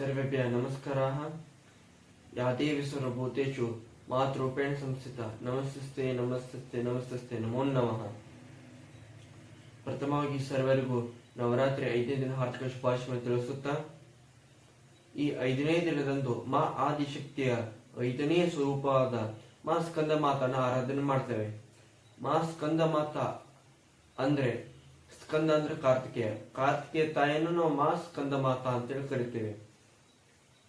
सर्वेभ्यः नमस्काराः या देवी सर्वभूतेषु मातृरूपेण संस्थिता ನಮಸ್ತೆ ನಮಸ್ತೆ ನಮಸ್ತೆ ನಮೋ ನಮಃ ಪ್ರಥಮವಾಗಿ ಸರ್ವರಿಗೂ ನವರಾತ್ರಿ ಐದನೇ ದಿನ ಹಾರ್ದಿಕ ಶುಭಾಶಯ ತಿಳಿಸುತ್ತಾ ಈ ಐದನೇ ದಿನದಂದು ಮಾ ಆದಿಶಕ್ತಿಯ ಐದನೇ ಸ್ವರೂಪವಾದ ಮಾ ಸ್ಕಂದ ಮಾತನ ಆರಾಧನೆ ಮಾಡ್ತೇವೆ ಮಾ ಸ್ಕಂದ ಮಾತ ಅಂದ್ರೆ ಸ್ಕಂದ ಅಂದ್ರೆ ಕಾರ್ತಿಕೇಯ ಕಾರ್ತಿಕೇಯ ತಾಯಿಯನ್ನು ನಾವು ಮಾ ಸ್ಕಂದ ಮಾತ ಅಂತೇಳಿ ಕರಿತೇವೆ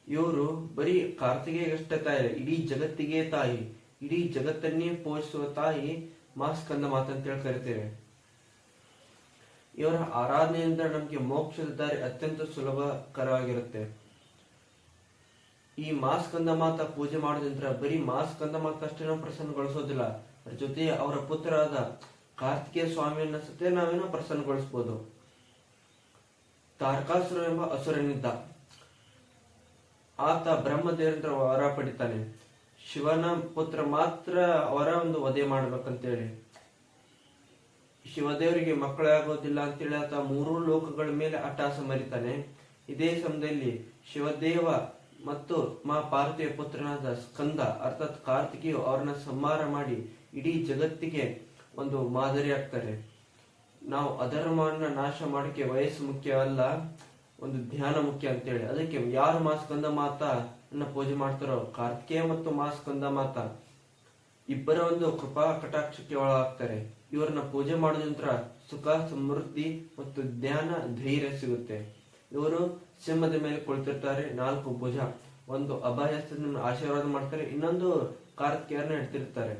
ಇವರು ಬರೀ ಕಾರ್ತಿಕೇಯಷ್ಟೇ ತಾಯಿ, ಇಡೀ ಜಗತ್ತಿಗೆ ತಾಯಿ, ಇಡೀ ಜಗತ್ತನ್ನೇ ಪೋಷಿಸುವ ತಾಯಿ ಮಾ ಸ್ಕಂದ ಮಾತ ಅಂತೇಳಿ ಕರಿತೇವೆ. ಇವರ ಆರಾಧನೆಯಿಂದ ನಮಗೆ ಮೋಕ್ಷದ ದಾರಿ ಅತ್ಯಂತ ಸುಲಭಕರವಾಗಿರುತ್ತೆ. ಈ ಮಾಸ್ಕಂದ ಮಾತ ಪೂಜೆ ಮಾಡೋದ್ರಿಂದ ಬರೀ ಮಾಸ್ಕಂದ ಮಾತ ಅಷ್ಟೇ ನಾವು ಪ್ರಸನ್ನಗೊಳಿಸೋದಿಲ್ಲ. ಅದ್ರ ಜೊತೆ ಅವರ ಪುತ್ರರಾದ ಕಾರ್ತಿಕೇಯ ಸ್ವಾಮಿಯನ್ನ ಸತೆ ನಾವೇನೋ ಪ್ರಸನ್ನಗೊಳಿಸಬಹುದು ತಾರಕಾಸುರ ಎಂಬ ಅಸುರನಿದ್ದ. ಆತ ಬ್ರಹ್ಮದೇವರಿಂದ ವರ ಪಡಿತಾನೆ ಶಿವನ ಪುತ್ರ ಮಾತ್ರ ಅವರ ಒಂದು ವಧೆ ಮಾಡ್ಬೇಕಂತೇಳಿ. ಶಿವದೇವರಿಗೆ ಮಕ್ಕಳಾಗೋದಿಲ್ಲ ಅಂತೇಳಿ ಆತ ಮೂರು ಲೋಕಗಳ ಮೇಲೆ ಅಟ್ಟಾಸ ಮರಿತಾನೆ. ಇದೇ ಸಮಯದಲ್ಲಿ ಶಿವದೇವ ಮತ್ತು ಮಾ ಪಾರ್ವತಿಯ ಪುತ್ರನಾದ ಸ್ಕಂದ, ಅರ್ಥಾತ್ ಕಾರ್ತಿಕೆಯು ಅವರನ್ನ ಸಂಹಾರ ಮಾಡಿ ಇಡೀ ಜಗತ್ತಿಗೆ ಒಂದು ಮಾದರಿ ಆಗ್ತಾರೆ. ನಾವು ಅಧರ್ಮವನ್ನ ನಾಶ ಮಾಡಕ್ಕೆ ವಯಸ್ಸು ಮುಖ್ಯವಲ್ಲ. ಒಂದು ಧ್ಯಾನ ಮುಖ್ಯ ಅಂತೇಳಿ. ಅದಕ್ಕೆ ಯಾರು ಮಾಸ್ಕಂದ ಮಾತ ಅನ್ನ ಪೂಜೆ ಮಾಡ್ತಾರೋ? ಕಾರ್ತಿಕೇಯ ಮತ್ತು ಮಾಸ್ಕಂದ ಮಾತ. ಇಬ್ಬರ ಒಂದು ಕೃಪಾ ಕಟಾಕ್ಷಕ್ಕೆ ಒಳಗಾಗ್ತಾರೆ. ಇವರನ್ನ ಪೂಜೆ ಮಾಡೋದ್ರಿಂದ ಸುಖ, ಸಮೃದ್ಧಿ ಮತ್ತು ಜ್ಞಾನ ಧೈರ್ಯ ಸಿಗುತ್ತೆ. ಇವರು ಸಿಂಹದ ಮೇಲೆ ಕುಳಿತಿರ್ತಾರೆ. ನಾಲ್ಕು ಭುಜ. ಒಂದು ಅಭಯಸ್ಥನ ಆಶೀರ್ವಾದ ಮಾಡ್ತಾರೆ. ಇನ್ನೊಂದು ಕಾರ್ತಿಕೇಯರನ್ನ ಇಡ್ತಿರ್ತಾರೆ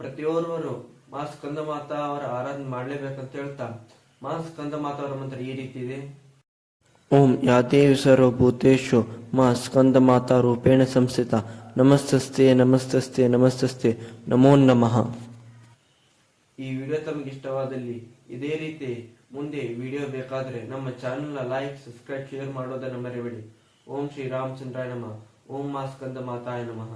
ಪ್ರತಿಯೊರ್ವರು ಮಾ ಸ್ಕಂದ ಮಾತಾ ಅವರ ಆರಾಧನೆ ಮಾಡ್ಲೇಬೇಕಂತ ಹೇಳ್ತಾ ಮಾ ಸ್ಕಂದ ಮಾತಾ ಅವರ ಮಂತ್ರ ಈ ರೀತಿ ಇದೆ. ಓಂ ಯಾ ದೇವಿ ಸರ್ವಭೂತೇಶು ಮಾ ಸ್ಕಂದ ಮಾತಾ ರೂಪೇಣ ಸಂಸ್ಥಿತ. ನಮಸ್ತಸ್ತೆ ನಮಸ್ತಸ್ತೆ ನಮಸ್ತಸ್ತೆ. ನಮೋ ನಮಃ. ಈ ವಿಡಿಯೋ ತಮಗೆ ಇಷ್ಟವಾದಲ್ಲಿ ಇದೇ ರೀತಿ ಮುಂದೆ ವಿಡಿಯೋ ಬೇಕಾದ್ರೆ ನಮ್ಮ ಚಾನೆಲ್ನ ಲೈಕ್ ಸಬ್ಸ್ಕ್ರೈಬ್ ಶೇರ್ ಮಾಡೋದನ್ನ ಮರೆಯಬೇಡಿ ಓಂ ಶ್ರೀ ರಾಮಚಂದ್ರಾಯ ನಮಃ. ಓಂ ಮಾ ಸ್ಕಂದ ಮಾತಾಯ ನಮಃ.